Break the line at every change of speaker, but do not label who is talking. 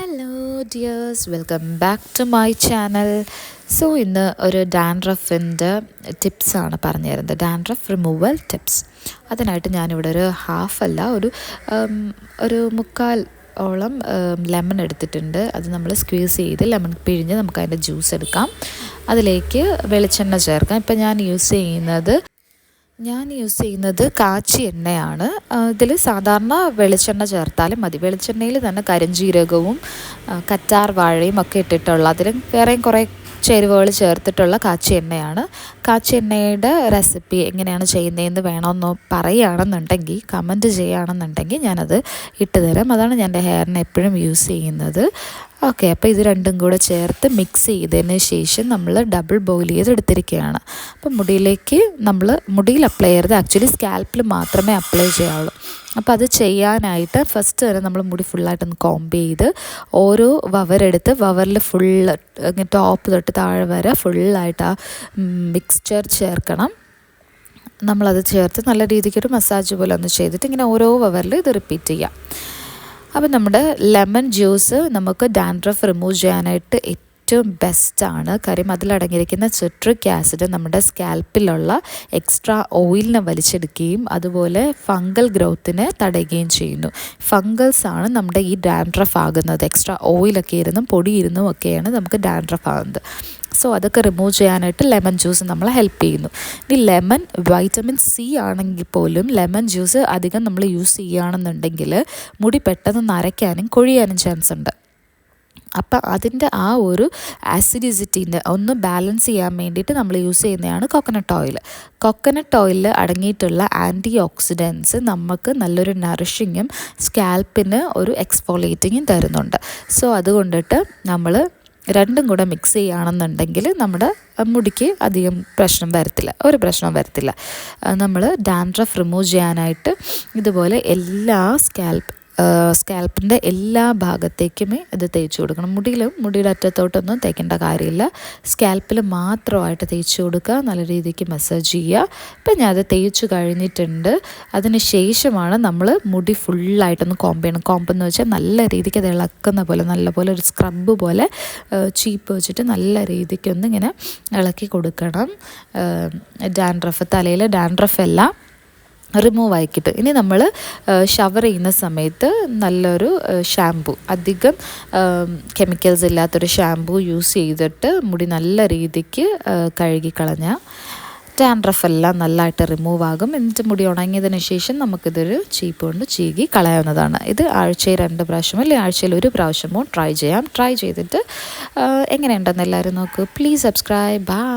Hello dears welcome back to my channel so ഇന്ന് ഒരു ഡാൻഡ്രഫിന്റെ ടിപ്സാണ് പറഞ്ഞു തരുന്നത്. ഡാൻഡ്രഫ് റിമൂവൽ ടിപ്സ് അതിനായിട്ട് ഞാനിവിടെ ഒരു ഹാഫ് അല്ല ഒരു ഒരു മുക്കാൽ ഓളം ലെമൺ എടുത്തിട്ടുണ്ട്. അത് നമ്മൾ സ്ക്വീസ് ചെയ്ത് ലെമൺ പിഴിഞ്ഞ് നമുക്ക് അതിന്റെ ജ്യൂസ് എടുക്കാം. അതിലേക്ക് വെളിച്ചെണ്ണ ചേർക്കാം. ഇപ്പം ഞാൻ യൂസ് ചെയ്യുന്നത് ഞാൻ യൂസ് ചെയ്യുന്നത് കാച്ചി എണ്ണയാണ്. ഇതിൽ സാധാരണ വെളിച്ചെണ്ണ ചേർത്താലും മതി. വെളിച്ചെണ്ണയിൽ തന്നെ കരിഞ്ചീരകവും കറ്റാർ വാഴയും ഒക്കെ ഇട്ടിട്ടുള്ള അതിലും വേറെയും കുറേ ചേരുവകൾ ചേർത്തിട്ടുള്ള കാച്ചി എണ്ണയാണ്. കാച്ചി എണ്ണയുടെ റെസിപ്പി എങ്ങനെയാണ് ചെയ്യുന്നതെന്ന് വേണമെന്ന് പറയുകയാണെന്നുണ്ടെങ്കിൽ കമന്റ് ചെയ്യുകയാണെന്നുണ്ടെങ്കിൽ ഞാനത് ഇട്ട് തരാം. അതാണ് ഞാൻ എന്റെ ഹെയറിന് എപ്പോഴും യൂസ് ചെയ്യുന്നത്. ഓക്കെ അപ്പോൾ ഇത് രണ്ടും കൂടെ ചേർത്ത് മിക്സ് ചെയ്തതിന് ശേഷം നമ്മൾ ഡബിൾ ബോയിൽ ചെയ്തെടുത്തിരിക്കുകയാണ്. അപ്പോൾ മുടിയിലേക്ക് നമ്മൾ മുടിയിൽ അപ്ലൈ ചെയ്യരുത്. ആക്ച്വലി സ്കാൽപ്പിൽ മാത്രമേ അപ്ലൈ ചെയ്യാവുള്ളൂ. അപ്പോൾ അത് ചെയ്യാനായിട്ട് ഫസ്റ്റ് തന്നെ നമ്മൾ മുടി ഫുള്ളായിട്ടൊന്ന് കോംബ് ചെയ്ത് ഓരോ വവരെടുത്ത് വവറിൽ ഫുള്ള് ടോപ്പ് തൊട്ട് താഴെ വരെ ഫുള്ളായിട്ട് ആ മിക്സ്ചർ ചേർക്കണം. നമ്മളത് ചേർത്ത് നല്ല രീതിക്കൊരു മസാജ് പോലെ ഒന്ന് ചെയ്തിട്ട് ഇങ്ങനെ ഓരോ വവറിൽ ഇത് റിപ്പീറ്റ് ചെയ്യാം. അപ്പം നമ്മുടെ ലെമൺ ജ്യൂസ് നമുക്ക് ഡാൻഡ്രഫ് റിമൂവ് ചെയ്യാനായിട്ട് ഏറ്റവും ബെസ്റ്റാണ് കാര്യം അതിലടങ്ങിയിരിക്കുന്ന സിട്രിക് ആസിഡ് നമ്മുടെ സ്കാൽപ്പിലുള്ള എക്സ്ട്രാ ഓയിലിനെ വലിച്ചെടുക്കുകയും അതുപോലെ ഫംഗൽ ഗ്രോത്തിനെ തടയുകയും ചെയ്യുന്നു. ഫംഗൽസ് ആണ് നമ്മുടെ ഈ ഡാൻഡ്രഫ് ആകുന്നത്. എക്സ്ട്രാ ഓയിലൊക്കെ ഇരുന്നും പൊടി ഇരുന്നും ഒക്കെയാണ് നമുക്ക് ഡാൻഡ്രഫ് ആകുന്നത്. സോ അതൊക്കെ റിമൂവ് ചെയ്യാനായിട്ട് ലെമൺ ജ്യൂസ് നമ്മളെ ഹെൽപ്പ് ചെയ്യുന്നു. ഇനി ലെമൺ വൈറ്റമിൻ സി ആണെങ്കിൽ പോലും ലെമൺ ജ്യൂസ് അധികം നമ്മൾ യൂസ് ചെയ്യുകയാണെന്നുണ്ടെങ്കിൽ മുടി പെട്ടെന്ന് നരയ്ക്കാനും കൊഴിയാനും ചാൻസ് ഉണ്ട്. അപ്പം അതിന്റെ ആ ഒരു ആസിഡിസിറ്റീന്റെ ഒന്ന് ബാലൻസ് ചെയ്യാൻ വേണ്ടിയിട്ട് നമ്മൾ യൂസ് ചെയ്യുന്നതാണ് കോക്കനട്ട് ഓയിൽ കോക്കനട്ട് ഓയിലിൽ അടങ്ങിയിട്ടുള്ള ആന്റി ഓക്സിഡൻസ് നമുക്ക് നല്ലൊരു നറിഷിങ്ങും സ്കാൽപ്പിന് ഒരു എക്സ്പോളേറ്റിങ്ങും തരുന്നുണ്ട്. സോ അതുകൊണ്ടിട്ട് നമ്മൾ രണ്ടും കൂടെ മിക്സ് ചെയ്യുകയാണെന്നുണ്ടെങ്കിൽ നമ്മുടെ മുടിക്ക് അധികം പ്രശ്നം വരത്തില്ല. ഒരു പ്രശ്നം വരത്തില്ല. നമ്മൾ ഡാൻഡ്രഫ് റിമൂവ് ചെയ്യാനായിട്ട് ഇതുപോലെ എല്ലാ സ്കാൽപ്പ് സ്കാൽപ്പിന്റെ എല്ലാ ഭാഗത്തേക്കുമേ ഇത് തേച്ച് കൊടുക്കണം. മുടിയിൽ മുടിയുടെ അറ്റത്തോട്ടൊന്നും തേക്കേണ്ട കാര്യമില്ല. സ്കാൽപ്പിൽ മാത്രമായിട്ട് തേച്ച് കൊടുക്കുക. നല്ല രീതിക്ക് മസാജ് ചെയ്യുക. ഇപ്പം ഞാൻ അത് തേച്ച് കഴിഞ്ഞിട്ടുണ്ട്. അതിന് ശേഷമാണ് നമ്മൾ മുടി ഫുള്ളായിട്ടൊന്ന് കോമ്പ് ചെയ്യണം. കോമ്പ് എന്ന് വെച്ചാൽ നല്ല രീതിക്ക് അത് ഇളക്കുന്ന പോലെ നല്ല പോലെ ഒരു സ്ക്രബ് പോലെ ചീപ്പ് വെച്ചിട്ട് നല്ല രീതിക്കൊന്ന് ഇങ്ങനെ ഇളക്കി കൊടുക്കണം. ഡാൻഡ്രഫ് തലയിൽ ഡാൻഡ്രഫ് എല്ലാം റിമൂവ് കിട്ടും ഇനി നമ്മൾ ഷവർ ചെയ്യുന്ന സമയത്ത് നല്ലൊരു ഷാമ്പു അധികം കെമിക്കൽസ് ഇല്ലാത്തൊരു ഷാമ്പു യൂസ് ചെയ്തിട്ട് മുടി നല്ല രീതിക്ക് കഴുകിക്കളഞ്ഞാൽ ഡാൻഡ്രഫ് എല്ലാം നല്ലതായിട്ട് റിമൂവ് ആകും. എന്നിട്ട് മുടി ഉണങ്ങിയതിന് ശേഷം നമുക്കിതൊരു ചീപ്പ് കൊണ്ട് ചീകി കളയാവുന്നതാണ്. ഇത് ആഴ്ചയിൽ രണ്ട് പ്രാവശ്യമോ അല്ലെങ്കിൽ ആഴ്ചയിൽ ഒരു പ്രാവശ്യമോ ട്രൈ ചെയ്യാം. ട്രൈ ചെയ്തിട്ട് എങ്ങനെയുണ്ടെന്ന് എല്ലാവരും നോക്കൂ. Please subscribe bye